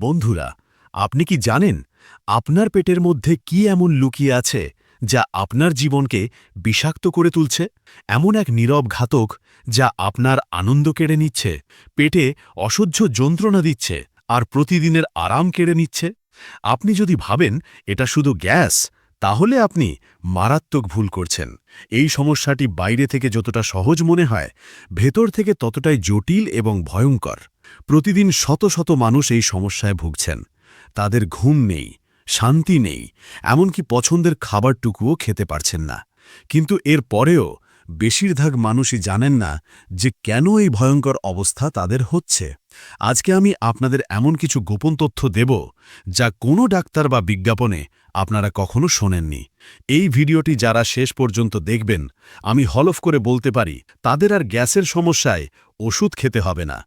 বন্ধুরা, আপনি কি জানেন আপনার পেটের মধ্যে কি এমন লুকিয়ে আছে যা আপনার জীবনকে বিষাক্ত করে তুলছে? এমন এক নীরব ঘাতক যা আপনার আনন্দ কেড়ে নিচ্ছে, পেটে অসহ্য যন্ত্রণা দিচ্ছে আর প্রতিদিনের আরাম কেড়ে নিচ্ছে? আপনি যদি ভাবেন এটা শুধু গ্যাস, তাহলে আপনি মারাত্মক ভুল করছেন। এই সমস্যাটি বাইরে থেকে যতটা সহজ মনে হয়, ভেতর থেকে ততটাই জটিল এবং ভয়ঙ্কর। প্রতিদিন শত শত মানুষ এই সমস্যায় ভুগছেন। তাদের ঘুম নেই, শান্তি নেই, এমনকি পছন্দের খাবারটুকুও খেতে পারছেন না। কিন্তু এর পরেও বেশিরভাগ মানুষই জানেন না যে কেন এই ভয়ঙ্কর অবস্থা তাদের হচ্ছে। আজকে আমি আপনাদের এমন কিছু গোপন তথ্য দেব যা কোনো ডাক্তার বা বিজ্ঞাপনে আপনারা কখনো শোনেননি। এই ভিডিওটি যারা শেষ পর্যন্ত দেখবেন, আমি হলফ করে বলতে পারি, তাদের আর গ্যাসের সমস্যায় ওষুধ খেতে হবে না।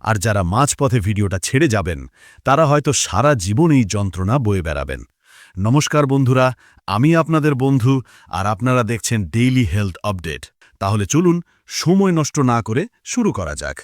আর যারা মাঝপথে ভিডিওটা ছেড়ে যাবেন, তারা হয়তো সারা জীবন এই যন্ত্রণা বয়ে বেড়াবেন। নমস্কার বন্ধুরা, আমি আপনাদের বন্ধু আর আপনারা দেখছেন ডেইলি হেলথ আপডেট তাহলে চলুন সময় নষ্ট না করে শুরু করা যাক।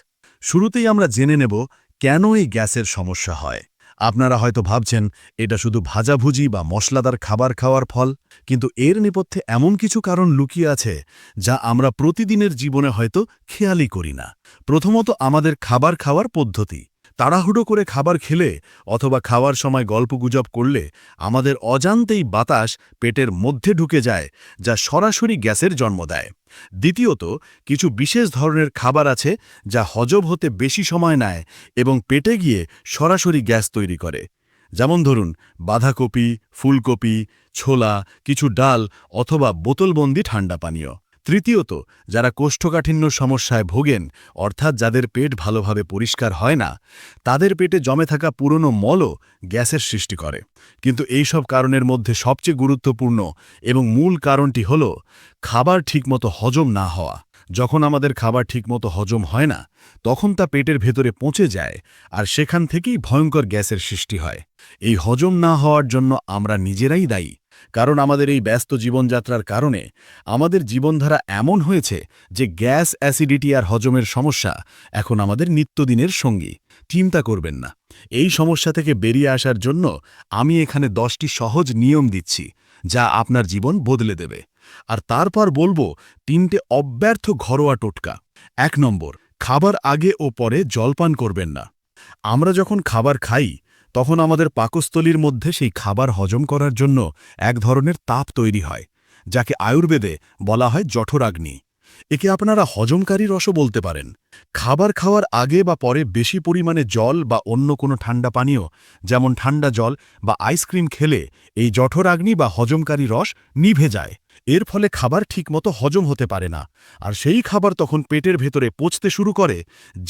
শুরুতেই আমরা জেনে নেব কেন এই গ্যাসের সমস্যা হয়। আপনারা হয়তো ভাবছেন, এটা শুধু ভাজাভুজি বা মশলাদার খাবার খাওয়ার ফল, কিন্তু এর নেপথ্যে এমন কিছু কারণ লুকিয়ে আছে যা আমরা প্রতিদিনের জীবনে হয়তো খেয়ালই করি না। প্রথমত আমাদের খাবার খাওয়ার পদ্ধতি। তাড়াহুড়ো করে খাবার খেলে অথবা খাওয়ার সময় গল্পগুজব করলে আমাদের অজান্তেই বাতাস পেটের মধ্যে ঢুকে যায়, যা সরাসরি গ্যাসের জন্ম দেয়। দ্বিতীয়ত, কিছু বিশেষ ধরনের খাবার আছে যা হজম হতে বেশি সময় নেয় এবং পেটে গিয়ে সরাসরি গ্যাস তৈরি করে। যেমন ধরুন, বাঁধাকপি, ফুলকপি, ছোলা, কিছু ডাল অথবা বোতলবন্দি ঠান্ডা পানীয়। তৃতীয়ত, যারা কোষ্ঠকাঠিন্য সমস্যায় ভোগেন, অর্থাৎ যাদের পেট ভালোভাবে পরিষ্কার হয় না, তাদের পেটে জমে থাকা পুরনো মলও গ্যাসের সৃষ্টি করে। কিন্তু এই সব কারণের মধ্যে সবচেয়ে গুরুত্বপূর্ণ এবং মূল কারণটি হল খাবার ঠিকমতো হজম না হওয়া। যখন আমাদের খাবার ঠিকমতো হজম হয় না, তখন তা পেটের ভেতরে পৌঁছে যায় আর সেখান থেকেই ভয়ঙ্কর গ্যাসের সৃষ্টি হয়। এই হজম না হওয়ার জন্য আমরা নিজেরাই দায়ী কারণ আমাদের এই ব্যস্ত জীবনযাত্রার কারণে আমাদের জীবনধারা এমন হয়েছে যে গ্যাস অ্যাসিডিটি আর হজমের সমস্যা এখন আমাদের নিত্যদিনের সঙ্গী। চিন্তা করবেন না। এই সমস্যা থেকে বেরিয়ে আসার জন্য আমি এখানে দশটি সহজ নিয়ম দিচ্ছি, যা আপনার জীবন বদলে দেবে। আর তারপর বলব, তিনটে অব্যর্থ ঘরোয়া টোটকা। এক নম্বর, খাবার আগে ও পরে জলপান করবেন না। আমরা যখন খাবার খাই তখন আমাদের পাকস্থলীর মধ্যে সেই খাবার হজম করার জন্য এক ধরনের তাপ তৈরি হয়, যাকে আয়ুর্বেদে বলা হয় জঠরাগ্নি। একে আপনারা হজমকারী রসও বলতে পারেন। খাবার খাওয়ার আগে বা পরে বেশি পরিমাণে জল বা অন্য কোনো ঠান্ডা পানীয়, যেমন ঠান্ডা জল বা আইসক্রিম খেলে এই জঠরাগ্নি বা হজমকারী রস নিভে যায়। এর ফলে খাবার ঠিকমতো হজম হতে পারে না, আর সেই খাবার তখন পেটের ভেতরে পচতে শুরু করে,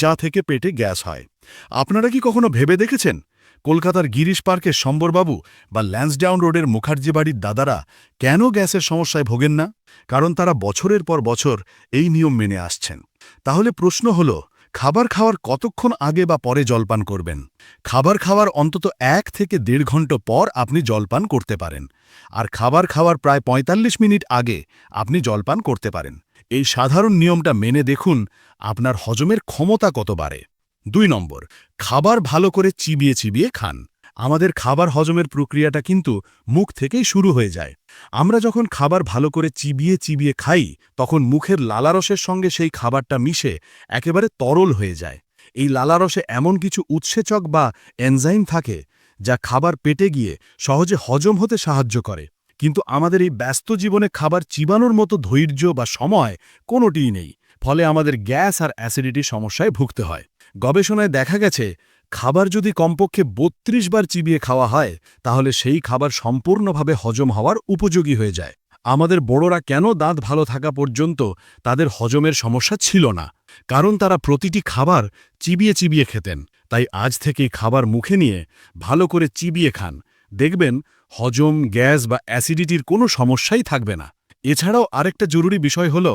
যা থেকে পেটে গ্যাস হয়। আপনারা কি কখনো ভেবে দেখেছেন? কলকাতার গিরিশ পার্কের সম্বরবাবু বা ল্যান্সডাউন রোডের মুখার্জি বাড়ির দাদারা কেন গ্যাসের সমস্যায় ভোগেন না? কারণ তারা বছরের পর বছর এই নিয়ম মেনে আসছেন। তাহলে প্রশ্ন হল, খাবার খাওয়ার কতক্ষণ আগে বা পরে জলপান করবেন? খাবার খাওয়ার অন্তত এক থেকে দেড় ঘণ্টা পর আপনি জলপান করতে পারেন। আর খাবার খাওয়ার প্রায় ৪৫ মিনিট আগে আপনি জলপান করতে পারেন। এই সাধারণ নিয়মটা মেনে দেখুন, আপনার হজমের ক্ষমতা কত বাড়ে। দুই নম্বর, খাবার ভালো করে চিবিয়ে চিবিয়ে খান। আমাদের খাবার হজমের প্রক্রিয়াটা কিন্তু মুখ থেকেই শুরু হয়ে যায়। আমরা যখন খাবার ভালো করে চিবিয়ে চিবিয়ে খাই, তখন মুখের লালারসের সঙ্গে সেই খাবারটা মিশে একেবারে তরল হয়ে যায়। এই লালারসে এমন কিছু উৎসেচক বা এনজাইম থাকে, যা খাবার পেটে গিয়ে সহজে হজম হতে সাহায্য করে। কিন্তু আমাদের এই ব্যস্ত জীবনে খাবার চিবানোর মতো ধৈর্য বা সময় কোনোটিই নেই। ফলে আমাদের গ্যাস আর অ্যাসিডিটি সমস্যায় ভুগতে হয়। গবেষণায় দেখা গেছে, খাবার যদি কমপক্ষে ৩২ বার চিবিয়ে খাওয়া হয়, তাহলে সেই খাবার সম্পূর্ণভাবে হজম হওয়ার উপযোগী হয়ে যায়। আমাদের বড়রা কেন দাঁত ভালো থাকা পর্যন্ত তাদের হজমের সমস্যা ছিল না? কারণ তারা প্রতিটি খাবার চিবিয়ে চিবিয়ে খেতেন। তাই আজ থেকেই খাবার মুখে নিয়ে ভালো করে চিবিয়ে খান। দেখবেন, হজম, গ্যাস বা অ্যাসিডিটির কোনো সমস্যাই থাকবে না। এছাড়াও আরেকটা জরুরি বিষয় হল,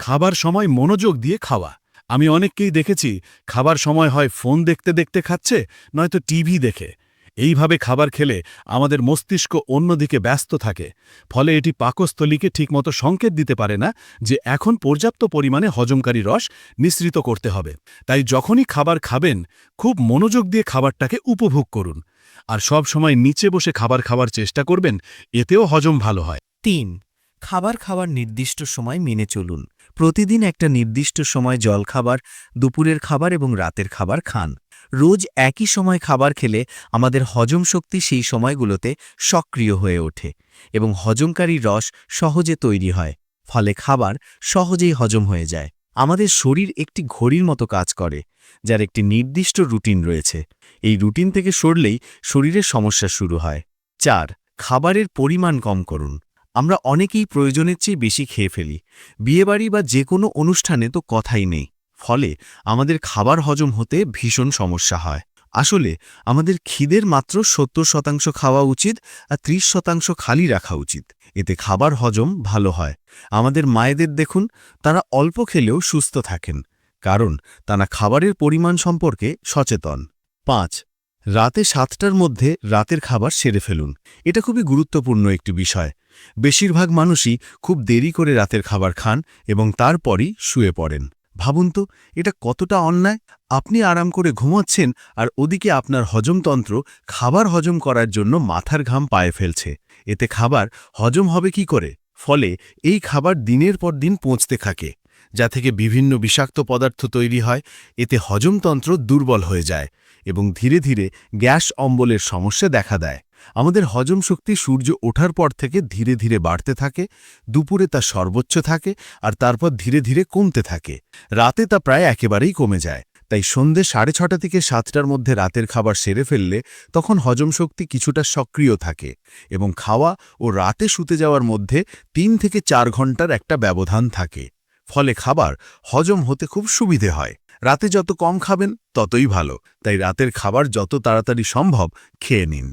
খাবার সময় মনোযোগ দিয়ে খাওয়া। আমি অনেককেই দেখেছি, খাবার সময় হয় ফোন দেখতে দেখতে খাচ্ছে, নয়তো টিভি দেখে। এইভাবে খাবার খেলে আমাদের মস্তিষ্ক অন্যদিকে ব্যস্ত থাকে, ফলে এটি পাকস্থলীকে ঠিকমতো সংকেত দিতে পারে না যে এখন পর্যাপ্ত পরিমাণে হজমকারী রস মিশ্রিত করতে হবে। তাই যখনই খাবার খাবেন, খুব মনোযোগ দিয়ে খাবারটাকে উপভোগ করুন। আর সব সময় নিচে বসে খাবার খাওয়ার চেষ্টা করবেন, এতেও হজম ভালো হয়। তিন, খাবার খাওয়ার নির্দিষ্ট সময় মেনে চলুন। প্রতিদিন একটা নির্দিষ্ট সময় জল খাবার দুপুরের খাবার এবং রাতের খাবার খান। রোজ একই সময় খাবার খেলে আমাদের হজম শক্তি সেই সময়গুলোতে সক্রিয় হয়ে ওঠে এবং হজমকারী রস সহজে তৈরি হয়, ফলে খাবার সহজেই হজম হয়ে যায়। আমাদের শরীর একটি ঘড়ির মতো কাজ করে, যার একটি নির্দিষ্ট রুটিন রয়েছে। এই রুটিন থেকে সরলেই শরীরের সমস্যা শুরু হয়। চার, খাবারের পরিমাণ কম করুন। আমরা অনেকেই প্রয়োজনের চেয়ে বেশি খেয়ে ফেলি। বিয়েবাড়ি বা যে কোনো অনুষ্ঠানে তো কথাই নেই। ফলে আমাদের খাবার হজম হতে ভীষণ সমস্যা হয়। আসলে আমাদের খিদের মাত্র সত্তর শতাংশ খাওয়া উচিত আর ত্রিশ শতাংশ খালি রাখা উচিত। এতে খাবার হজম ভালো হয়। আমাদের মায়েদের দেখুন, তারা অল্প খেলেও সুস্থ থাকেন। কারণ তারা খাবারের পরিমাণ সম্পর্কে সচেতন। পাঁচ রাতে সাতটার মধ্যে রাতের খাবার সেরে ফেলুন। এটা খুবই গুরুত্বপূর্ণ একটি বিষয়। বেশিরভাগ মানুষই খুব দেরি করে রাতের খাবার খান এবং তারপরই শুয়ে পড়েন। ভাবুন তো, এটা কতটা অন্যায়? আপনি আরাম করে ঘুমাচ্ছেন আর ওদিকে আপনার হজমতন্ত্র খাবার হজম করার জন্য মাথার ঘাম পায়ে ফেলছে। এতে খাবার হজম হবে কি করে? ফলে এই খাবার দিনের পর দিন পৌঁছতে থাকে, যা থেকে বিভিন্ন বিষাক্ত পদার্থ তৈরি হয়। এতে হজমতন্ত্র দুর্বল হয়ে যায়। এবং ধীরে ধীরে গ্যাস অম্বলের সমস্যা দেখা দেয়। আমাদের হজম শক্তি সূর্য ওঠার পর থেকে ধীরে ধীরে বাড়তে থাকে, দুপুরে তা সর্বোচ্চ থাকে আর তারপর ধীরে ধীরে কমতে থাকে। রাতে তা প্রায় একেবারেই কমে যায়। তাই সন্ধে সাড়ে ছটা থেকে সাতটার মধ্যে রাতের খাবার সেরে ফেললে তখন হজম শক্তি কিছুটা সক্রিয় থাকে এবং খাওয়া ও রাতে শুতে যাওয়ার মধ্যে তিন থেকে চার ঘণ্টার একটা ব্যবধান থাকে। ফলে খাবার হজম হতে খুব সুবিধে হয়। রাতে যত কম খাবেন, ততই ভালো। তাই রাতের খাবার যত তাড়াতাড়ি সম্ভব খেয়ে নিন।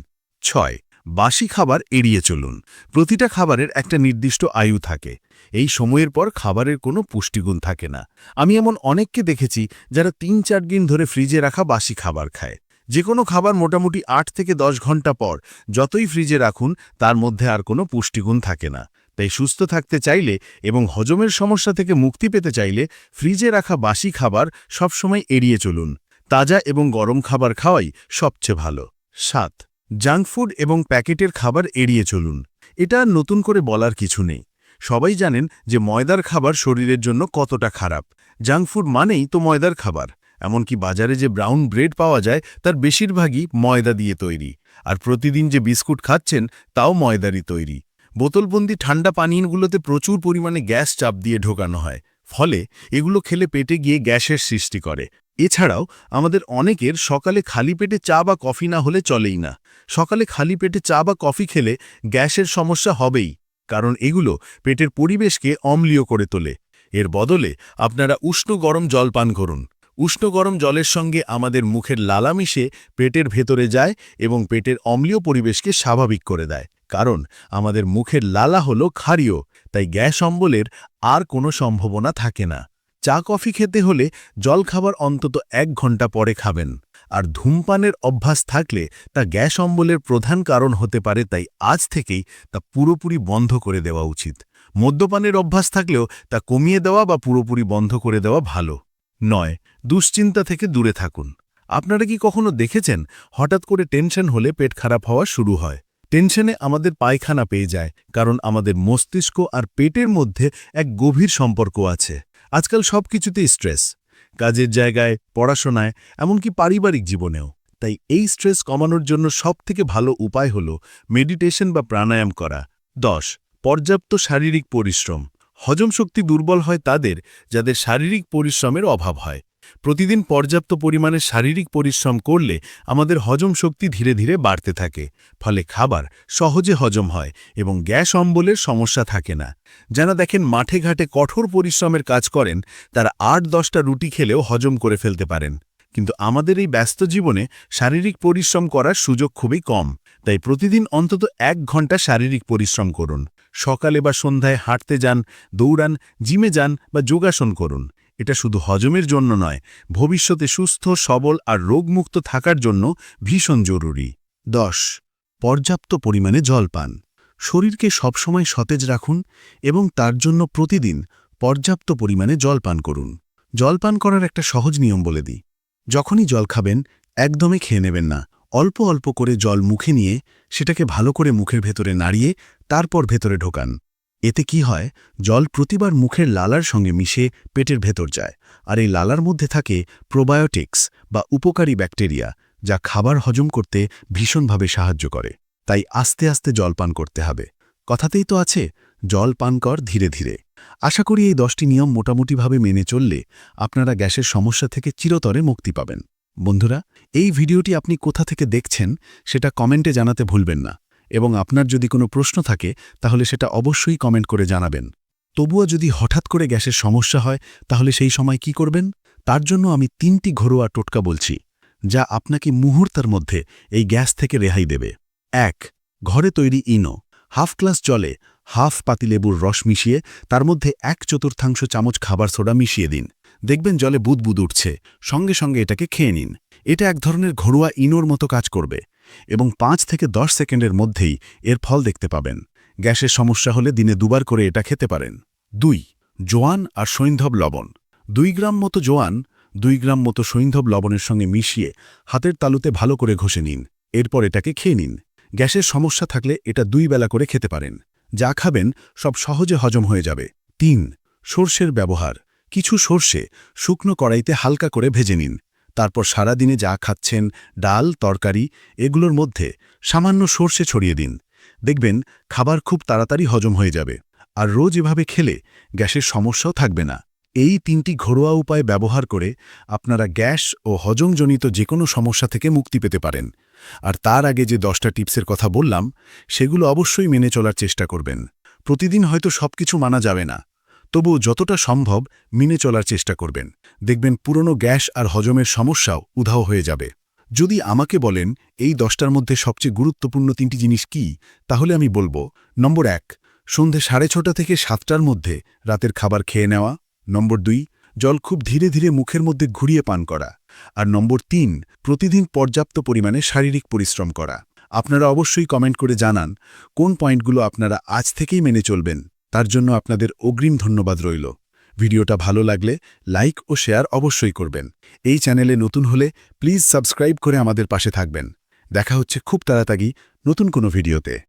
ছয়, বাসি খাবার এড়িয়ে চলুন। প্রতিটা খাবারের একটা নির্দিষ্ট আয়ু থাকে। এই সময়ের পর খাবারের কোনো পুষ্টিগুণ থাকে না। আমি এমন অনেককে দেখেছি যারা তিন চার দিন ধরে ফ্রিজে রাখা বাসি খাবার খায়। যে কোনো খাবার মোটামুটি আট থেকে দশ ঘণ্টা পর যতই ফ্রিজে রাখুন, তার মধ্যে আর কোনো পুষ্টিগুণ থাকে না। তাই সুস্থ থাকতে চাইলে এবং হজমের সমস্যা থেকে মুক্তি পেতে চাইলে ফ্রিজে রাখা বাসি খাবার সবসময় এড়িয়ে চলুন। তাজা এবং গরম খাবার খাওয়াই সবচেয়ে ভালো। সাত, জাঙ্ক ফুড এবং প্যাকেটের খাবার এড়িয়ে চলুন। এটা নতুন করে বলার কিছু নেই। সবাই জানেন যে ময়দার খাবার শরীরের জন্য কতটা খারাপ। জাঙ্ক ফুড মানেই তো ময়দার খাবার। এমনকি বাজারে যে ব্রাউন ব্রেড পাওয়া যায়, তার বেশিরভাগই ময়দা দিয়ে তৈরি। আর প্রতিদিন যে বিস্কুট খাচ্ছেন, তাও ময়দারই তৈরি। বোতলবন্দি ঠান্ডা পানীয়গুলোতে প্রচুর পরিমাণে গ্যাস চাপ দিয়ে ঢোকানো হয়, ফলে এগুলো খেলে পেটে গিয়ে গ্যাসের সৃষ্টি করে। এছাড়াও আমাদের অনেকের সকালে খালি পেটে চা বা কফি না হলে চলেই না। সকালে খালি পেটে চা বা কফি খেলে গ্যাসের সমস্যা হবেই, কারণ এগুলো পেটের পরিবেশকে অম্লীয় করে তোলে। এর বদলে আপনারা উষ্ণ গরম জল পান করুন। উষ্ণ গরম জলের সঙ্গে আমাদের মুখের লালা মিশে পেটের ভেতরে যায় এবং পেটের অম্লীয় পরিবেশকে স্বাভাবিক করে দেয়। কারণ আমাদের মুখের লালা হলো ক্ষারীয়, তাই গ্যাস অম্বলের আর কোনো সম্ভাবনা থাকে না। চা কফি খেতে হলে জল খাবার অন্তত এক ঘণ্টা পরে খাবেন, আর ধূমপানের অভ্যাস থাকলে তা গ্যাস অম্বলের প্রধান কারণ হতে পারে, তাই আজ থেকেই তা পুরোপুরি বন্ধ করে দেওয়া উচিত। মদ্যপানের অভ্যাস থাকলেও তা কমিয়ে দেওয়া বা পুরোপুরি বন্ধ করে দেওয়া ভালো। নয়, দুশ্চিন্তা থেকে দূরে থাকুন। আপনারা কি কখনো দেখেছেন, হঠাৎ করে টেনশন হলে পেট খারাপ হওয়া শুরু হয়? টেনশনে আমাদের পায়খানা পেয়ে যায়, কারণ আমাদের মস্তিষ্ক আর পেটের মধ্যে এক গভীর সম্পর্ক আছে। আজকাল সব কিছুতেই স্ট্রেস, কাজের জায়গায়, পড়াশোনায়, এমনকি পারিবারিক জীবনেও। তাই এই স্ট্রেস কমানোর জন্য সবথেকে ভালো উপায় হল মেডিটেশন বা প্রাণায়াম করা। দশ, পর্যাপ্ত শারীরিক পরিশ্রম। হজম শক্তি দুর্বল হয় তাদের, যাদের শারীরিক পরিশ্রমের অভাব হয়। প্রতিদিন পর্যাপ্ত পরিমাণে শারীরিক পরিশ্রম করলে আমাদের হজম শক্তি ধীরে ধীরে বাড়তে থাকে, ফলে খাবার সহজে হজম হয় এবং গ্যাস অম্বলের সমস্যা থাকে না। যারা দেখেন মাঠে ঘাটে কঠোর পরিশ্রমের কাজ করেন, তারা আট দশটা রুটি খেলেও হজম করে ফেলতে পারেন। কিন্তু আমাদের এই ব্যস্ত জীবনে শারীরিক পরিশ্রম করার সুযোগ খুবই কম, তাই প্রতিদিন অন্তত এক ঘণ্টা শারীরিক পরিশ্রম করুন। সকালে বা সন্ধ্যায় হাঁটতে যান, দৌড়ান, জিমে যান বা যোগাসন করুন। এটা শুধু হজমের জন্য নয়, ভবিষ্যতে সুস্থ, সবল আর রোগমুক্ত থাকার জন্য ভীষণ জরুরি। দশ, পর্যাপ্ত পরিমাণে জল পান। শরীরকে সবসময় সতেজ রাখুন এবং তার জন্য প্রতিদিন পর্যাপ্ত পরিমাণে জল পান করুন। জল পান করার একটা সহজ নিয়ম বলে দিই। যখনই জল খাবেন, একদমই খেয়ে নেবেন না। অল্প অল্প করে জল মুখে নিয়ে সেটাকে ভালো করে মুখের ভেতরে নাড়িয়ে তারপর ভেতরে ঢোকান। এতে কি হয়, জল প্রতিবার মুখের লালার সঙ্গে মিশে পেটের ভেতর যায়, আর এই লালার মধ্যে থাকে প্রোবায়োটিক্স বা উপকারী ব্যাকটেরিয়া, যা খাবার হজম করতে ভীষণভাবে সাহায্য করে। তাই আস্তে আস্তে জল পান করতে হবে। কথাতেই তো আছে, জল পান কর ধীরে ধীরে। আশা করি এই দশটি নিয়ম মোটামুটিভাবে মেনে চললে আপনারা গ্যাসের সমস্যা থেকে চিরতরে মুক্তি পাবেন। বন্ধুরা, এই ভিডিওটি আপনি কোথা থেকে দেখছেন, সেটা কমেন্টে জানাতে ভুলবেন না। এবং আপনার যদি কোনো প্রশ্ন থাকে, তাহলে সেটা অবশ্যই কমেন্ট করে জানাবেন। তবুও যদি হঠাৎ করে গ্যাসের সমস্যা হয়, তাহলে সেই সময় কি করবেন? তার জন্য আমি তিনটি ঘরোয়া টোটকা বলছি, যা আপনাকে মুহূর্তের মধ্যে এই গ্যাস থেকে রেহাই দেবে। এক, ঘরে তৈরি ইনো। হাফ গ্লাস জলে হাফ পাতিলেবুর রস মিশিয়ে তার মধ্যে এক চতুর্থাংশ চামচ খাবার সোডা মিশিয়ে দিন। দেখবেন জলে বুদবুদ উঠছে। সঙ্গে সঙ্গে এটাকে খেয়ে নিন। এটা এক ধরনের ঘরোয়া ইনোর মতো কাজ করবে। এবং পাঁচ থেকে দশ সেকেন্ডের মধ্যেই এর ফল দেখতে পাবেন। গ্যাসের সমস্যা হলে দিনে দুবার করে এটা খেতে পারেন। দুই, জোয়ান আর সৈন্ধব লবণ। দুই গ্রাম মতো জোয়ান, দুই গ্রাম মতো সৈন্ধব লবণের সঙ্গে মিশিয়ে হাতের তালুতে ভালো করে ঘষে নিন। এরপর এটাকে খেয়ে নিন। গ্যাসের সমস্যা থাকলে এটা দুই বেলা করে খেতে পারেন। যা খাবেন সব সহজে হজম হয়ে যাবে। তিন, সর্ষের ব্যবহার। কিছু সর্ষে শুকনো কড়াইতে হালকা করে ভেজে নিন। তারপর সারাদিনে যা খাচ্ছেন, ডাল, তরকারি, এগুলোর মধ্যে সামান্য সর্ষে ছড়িয়ে দিন। দেখবেন খাবার খুব তাড়াতাড়ি হজম হয়ে যাবে। আর রোজ এভাবে খেলে গ্যাসের সমস্যাও থাকবে না। এই তিনটি ঘরোয়া উপায় ব্যবহার করে আপনারা গ্যাস ও হজমজনিত যে কোনো সমস্যা থেকে মুক্তি পেতে পারেন। আর তার আগে যে দশটা টিপসের কথা বললাম, সেগুলো অবশ্যই মেনে চলার চেষ্টা করবেন। প্রতিদিন হয়তো সবকিছু মানা যাবে না। তবু যতটা সম্ভব মেনে চলার চেষ্টা করবেন। দেখবেন পুরনো গ্যাস আর হজমের সমস্যাও উধাও হয়ে যাবে। যদি আমাকে বলেন, এই দশটার মধ্যে সবচেয়ে গুরুত্বপূর্ণ তিনটি জিনিস কি? তাহলে আমি বলব, নম্বর এক, সন্ধে সাড়ে ছটা থেকে সাতটার মধ্যে রাতের খাবার খেয়ে নেওয়া। নম্বর দুই, জল খুব ধীরে ধীরে মুখের মধ্যে ঘুরিয়ে পান করা। আর নম্বর তিন, প্রতিদিন পর্যাপ্ত পরিমাণে শারীরিক পরিশ্রম করা। আপনারা অবশ্যই কমেন্ট করে জানান, কোন পয়েন্টগুলো আপনারা আজ থেকেই মেনে চলবেন। তার জন্য আপনাদের অগ্রিম ধন্যবাদ রইল। ভিডিওটা ভালো লাগলে লাইক ও শেয়ার অবশ্যই করবেন। এই চ্যানেলে নতুন হলে প্লিজ সাবস্ক্রাইব করে আমাদের পাশে থাকবেন। দেখা হচ্ছে খুব তাড়াতাড়ি নতুন কোনো ভিডিওতে।